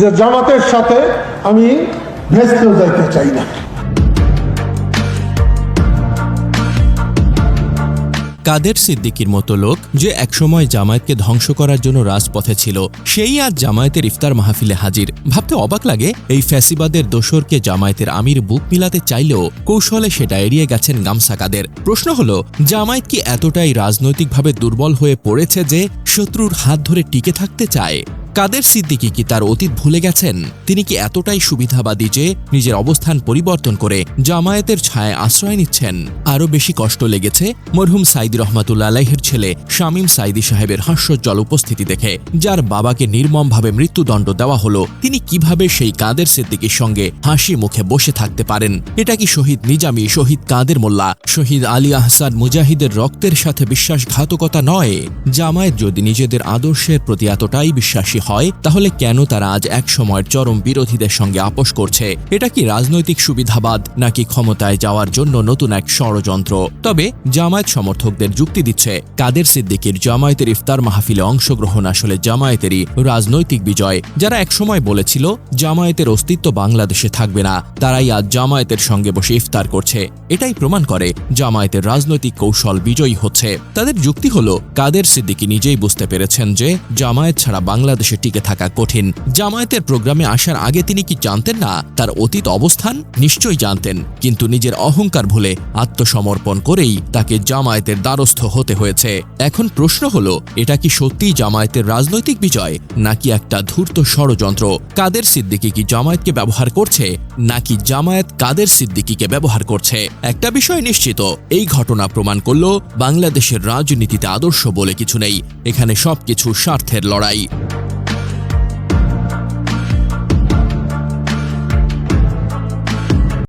যে জামাতের সাথে আমি ভেস্তেও যাইতে চাই না। কাদের সিদ্দিকির মতো লোক যে একসময় জামায়াতকে ধ্বংস করার জন্য রাজপথে ছিল, সেই আজ জামায়াতের ইফতার মাহফিলে হাজির। ভাবতে অবাক লাগে, এই ফ্যাসিবাদের দোসরকে জামায়াতের আমির বুক মিলাতে চাইলেও কৌশলে সেটা এড়িয়ে গেছেন গামসা কাদের। প্রশ্ন হল, জামায়াত কি এতটাই রাজনৈতিকভাবে দুর্বল হয়ে পড়েছে যে শত্রুর হাত ধরে টিকে থাকতে চায়? কাদের সিদ্দিকি কি তার অতীত ভুলে গেছেন? তিনি কি এতটাই সুবিধাবাদী যে নিজের অবস্থান পরিবর্তন করে জামায়াতের ছায় আশ্রয় নিচ্ছেন? আরও বেশি কষ্ট লেগেছে মরহুম সাইদি রহমাতুল্লা আলাইহের ছেলে শামীম সাইদি সাহেবের হাস্যজ্জ্বল উপস্থিতি দেখে, যার বাবাকে নির্মমভাবে মৃত্যুদণ্ড দেওয়া হলো। তিনি কীভাবে সেই কাদের সিদ্দিকির সঙ্গে হাসি মুখে বসে থাকতে পারেন? এটা কি শহীদ নিজামি, শহীদ কাদের মোল্লা, শহীদ আলী আহসান মুজাহিদের রক্তের সাথে বিশ্বাসঘাতকতা নয়? জামায়াত যদি নিজেদের আদর্শের প্রতি এতটাই বিশ্বাসী হয়, তাহলে কেন তারা আজ এক সময়ের চরম বিরোধীদের সঙ্গে আপোষ করছে? এটা কি রাজনৈতিক সুবিধাবাদ, নাকি ক্ষমতায় যাওয়ার জন্য নতুন এক ষড়যন্ত্র? তবে জামায়াত সমর্থকদের যুক্তি দিচ্ছে, কাদের সিদ্দিকির জামায়াতের ইফতার মাহফিলে অংশগ্রহণ আসলে জামায়াতেরই রাজনৈতিক বিজয়। যারা একসময় বলেছিল, জামায়াতের অস্তিত্ব বাংলাদেশে থাকবে না, তারাই আজ জামায়াতের সঙ্গে বসে ইফতার করছে। এটাই প্রমাণ করে, জামায়াতের রাজনৈতিক কৌশল বিজয়ী হচ্ছে। তাদের যুক্তি হলো, কাদের সিদ্দিকি নিজেই বুঝতে পেরেছেন যে, জামায়াত ছাড়া বাংলাদেশে টিকে থাকা কঠিন। জামায়াতের প্রোগ্রামে আসার আগে তিনি কি জানতেন না তার অতীত অবস্থান? নিশ্চয়ই জানতেন, কিন্তু নিজের অহংকার ভুলে আত্মসমর্পণ করেই তাকে জামায়াতের দ্বারস্থ হতে হয়েছে। এখন প্রশ্ন হলো, এটা কি সত্যিই জামায়াতের রাজনৈতিক বিজয়, নাকি একটা ধূর্ত ষড়যন্ত্র? কাদের সিদ্দিকি কি জামায়াতকে ব্যবহার করছে, নাকি জামায়াত কাদের সিদ্দিকিকে ব্যবহার করছে? একটা বিষয় নিশ্চিত, এই ঘটনা প্রমাণ করল বাংলাদেশের রাজনীতিতে আদর্শ বলে কিছু নেই, এখানে সবকিছু স্বার্থের লড়াই।